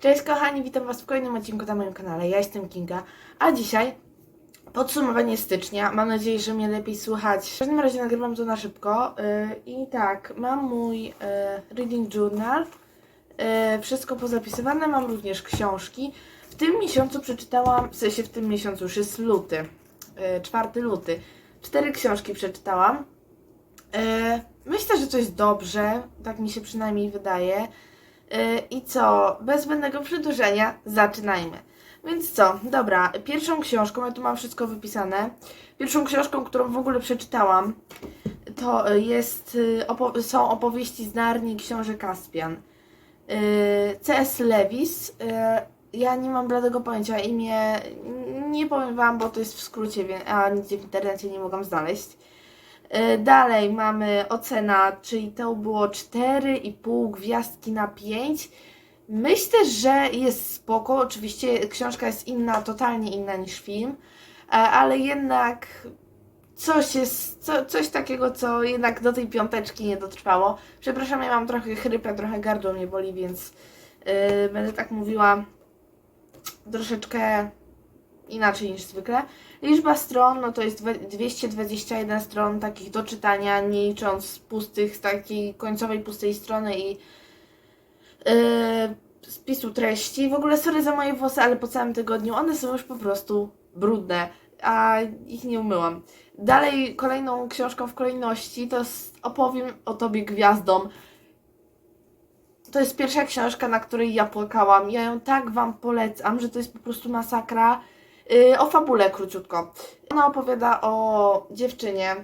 Cześć kochani, witam Was w kolejnym odcinku na moim kanale. Ja jestem Kinga, a dzisiaj podsumowanie stycznia. Mam nadzieję, że mnie lepiej słychać. W każdym razie nagrywam to na szybko. Yy, I tak, mam mój yy, reading journal. Yy, wszystko pozapisywane, mam również książki. W tym miesiącu przeczytałam, w sensie w tym miesiącu już jest luty, yy, 4 luty. Cztery książki przeczytałam. Myślę, że jest dobrze, tak mi się przynajmniej wydaje. Yy, I co? Bez zbędnego przedłużenia zaczynajmy. Więc co? Dobra, pierwszą książką, ja tu mam wszystko wypisane. Pierwszą książką, którą w ogóle przeczytałam, to y, jest, y, opo- są opowieści z Narni Książę Kaspian. Yy, C.S. Lewis. Ja nie mam bladego pojęcia imię, nie powiem Wam, bo to jest w skrócie, a nigdzie w internecie nie mogłam znaleźć. Yy, Dalej mamy ocena, czyli to było 4,5 gwiazdki na 5. Myślę, że jest spoko. Oczywiście książka jest inna, totalnie inna niż film, e, ale jednak coś jest, co, coś takiego, co jednak do tej piąteczki nie dotrwało. Przepraszam, ja mam trochę chrypę, trochę gardło mnie boli, więc yy, będę tak mówiła troszeczkę inaczej niż zwykle. Liczba stron, no to jest dwa- 221 stron takich do czytania, nie licząc pustych, z takiej końcowej pustej strony i yy, spisu treści. W ogóle sorry za moje włosy, ale po całym tygodniu one są już po prostu brudne, a ich nie umyłam. Dalej, kolejną książką w kolejności to Opowiem o Tobie Gwiazdom. To jest pierwsza książka, na której ja płakałam. Ja ją tak Wam polecam, że to jest po prostu masakra. Yy, o fabule króciutko. Ona opowiada o dziewczynie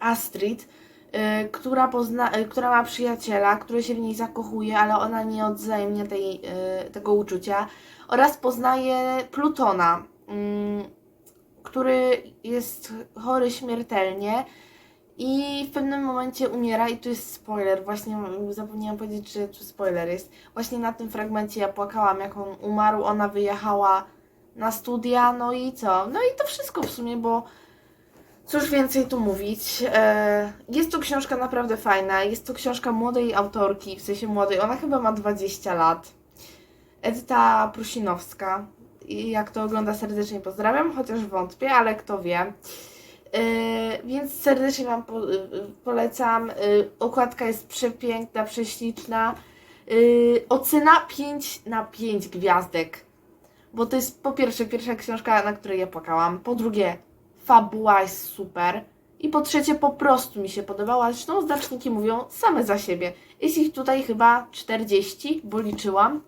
Astrid, yy, która, pozna, yy, która ma przyjaciela, który się w niej zakochuje, ale ona nie odwzajemnia tej, tego uczucia. Oraz poznaje Plutona, mm, który jest chory śmiertelnie i w pewnym momencie umiera i tu jest spoiler, właśnie zapomniałam powiedzieć, że tu spoiler jest. Właśnie na tym fragmencie ja płakałam, jak on umarł, ona wyjechała na studia, no i co? No i to wszystko w sumie, bo cóż więcej tu mówić. E, Jest to książka naprawdę fajna, jest to książka młodej autorki, w sensie młodej, ona chyba ma 20 lat. Edyta Prusinowska. I jak to ogląda, serdecznie pozdrawiam, chociaż wątpię, ale kto wie. Yy, więc serdecznie Wam po, yy, polecam. Yy, okładka jest przepiękna, prześliczna. Yy, ocena 5 na 5 gwiazdek. Bo to jest po pierwsze pierwsza książka, na której ja płakałam. Po drugie, fabuła jest super. I po trzecie, po prostu mi się podobała. Zresztą znaczniki mówią same za siebie. Jest ich tutaj chyba 40, bo liczyłam.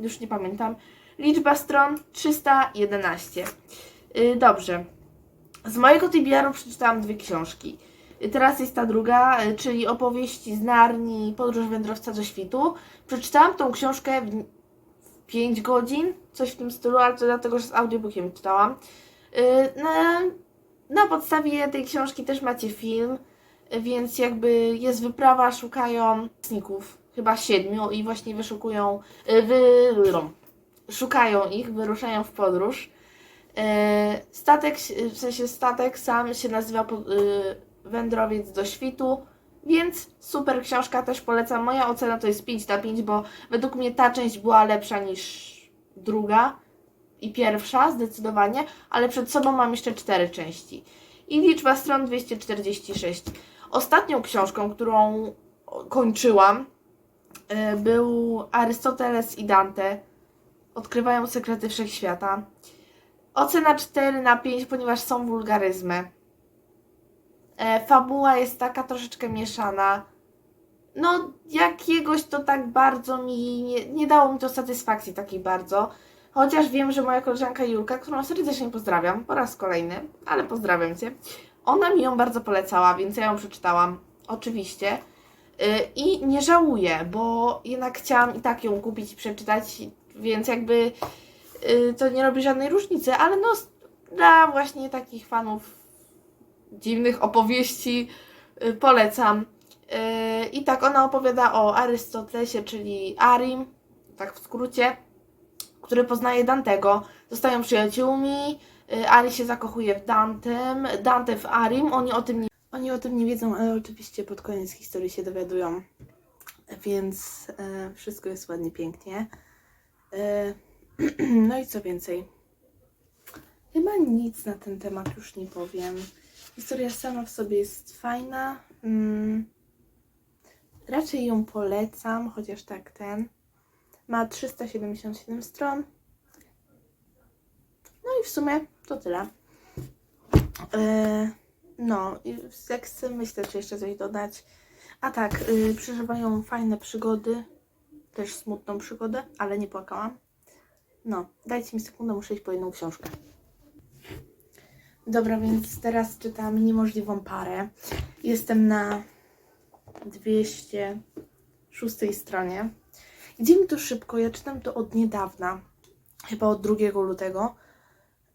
Już nie pamiętam. Liczba stron 311. Yy, dobrze. Z mojego TBR-u przeczytałam dwie książki. Y, Teraz jest ta druga, y, czyli opowieści z Narni, Podróż wędrowca do świtu. Przeczytałam tą książkę 5 godzin, coś w tym stylu, ale to dlatego, że z audiobookiem czytałam. Y, Na, na podstawie tej książki też macie film, y, więc jakby jest wyprawa, szukają sników, chyba siedmiu i właśnie wyszukują, y, wy, szukają ich, wyruszają w podróż. E, Statek, w sensie statek sam się nazywa y, Wędrowiec do świtu, więc super książka, też polecam. Moja ocena to jest 5 na 5, bo według mnie ta część była lepsza niż druga i pierwsza zdecydowanie, ale przed sobą mam jeszcze cztery części. I liczba stron 246. Ostatnią książką, którą kończyłam, y, był Arystoteles i Dante. Odkrywają sekrety wszechświata. Ocena 4 na 5, ponieważ są wulgaryzmy. E, fabuła jest taka troszeczkę mieszana. No, jakiegoś to tak bardzo mi. Nie, nie dało mi to satysfakcji takiej bardzo. Chociaż wiem, że moja koleżanka Julka, którą serdecznie pozdrawiam po raz kolejny, ale pozdrawiam Cię, ona mi ją bardzo polecała, więc ja ją przeczytałam. Oczywiście. Y, I nie żałuję, bo jednak chciałam i tak ją kupić i przeczytać, więc jakby y, to nie robi żadnej różnicy, ale no dla właśnie takich fanów dziwnych opowieści y, polecam. Y, I tak ona opowiada o Arystotelesie, czyli Arim, tak w skrócie, który poznaje Dantego. Zostają przyjaciółmi, y, Ari się zakochuje w Dantem, Dante w Arim, oni o tym nie, oni o tym nie wiedzą, ale oczywiście pod koniec historii się dowiadują. Więc e, wszystko jest ładnie, pięknie. E, no i co więcej? Chyba nic na ten temat już nie powiem. Historia sama w sobie jest fajna. Mm, raczej ją polecam, chociaż tak ten. Ma 377 stron. No i w sumie to tyle. E, no, jak chcę, myślę, czy jeszcze coś dodać. A tak, y, przeżywają fajne przygody. Też smutną przygodę, ale nie płakałam. No, dajcie mi sekundę, muszę iść po jedną książkę. Dobra, więc teraz czytam Niemożliwą parę. Jestem na 206 stronie. Idzie mi to szybko, ja czytam to od niedawna, chyba od 2 lutego,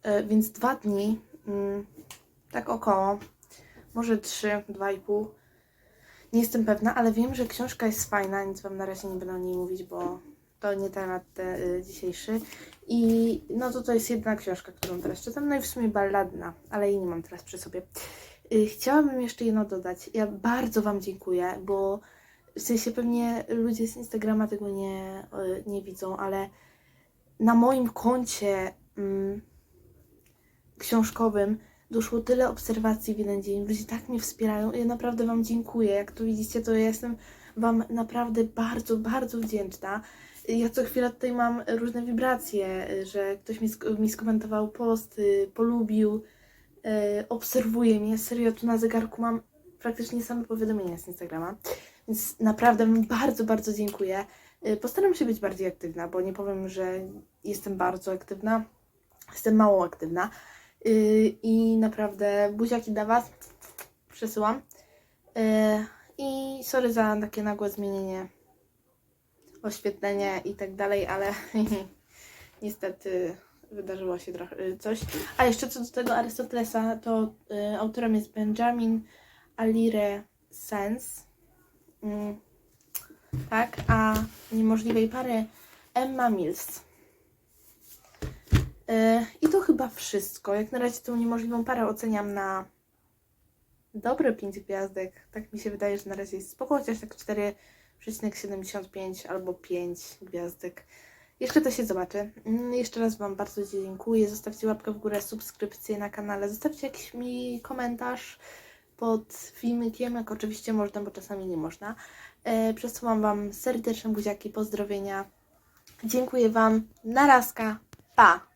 E, więc dwa dni, mm, tak około, może 3, 2,5. Nie jestem pewna, ale wiem, że książka jest fajna, nic Wam na razie nie będę o niej mówić, bo to nie temat te, dzisiejszy. I no to to jest jedna książka, którą teraz czytam, no i w sumie balladna, ale jej nie mam teraz przy sobie. Y, Chciałabym jeszcze jedno dodać. Ja bardzo Wam dziękuję, bo w sensie pewnie ludzie z Instagrama tego nie, y, nie widzą, ale na moim koncie mm, książkowym doszło tyle obserwacji w jeden dzień. Ludzie tak mnie wspierają i ja naprawdę Wam dziękuję. Jak tu widzicie, to ja jestem Wam naprawdę bardzo, bardzo wdzięczna. Ja co chwilę tutaj mam różne wibracje, że ktoś mi, sk- mi skomentował post, polubił, y, obserwuje mnie. Serio, tu na zegarku mam praktycznie same powiadomienia z Instagrama. Więc naprawdę bardzo, bardzo dziękuję. Y, Postaram się być bardziej aktywna, bo nie powiem, że jestem bardzo aktywna. Jestem mało aktywna. Y, I naprawdę buziaki dla Was przesyłam. I sorry za takie nagłe zmienienie oświetlenia i tak dalej, ale niestety wydarzyło się trochę y, coś. A jeszcze co do tego Arystotelesa, to y, autorem jest Benjamin Alire Sens. Mm, tak, a niemożliwej pary Emma Mills. Yy, I to chyba wszystko. Jak na razie tą niemożliwą parę oceniam na dobre 5 gwiazdek. Tak mi się wydaje, że na razie jest spoko, chociaż tak 4,75 albo 5 gwiazdek. Jeszcze to się zobaczy. Mm, Jeszcze raz Wam bardzo dziękuję. Zostawcie łapkę w górę, subskrypcję na kanale. Zostawcie jakiś mi komentarz pod filmikiem, jak oczywiście można, bo czasami nie można. E, Przesyłam Wam serdeczne buziaki, pozdrowienia. Dziękuję Wam. Narazka. Pa!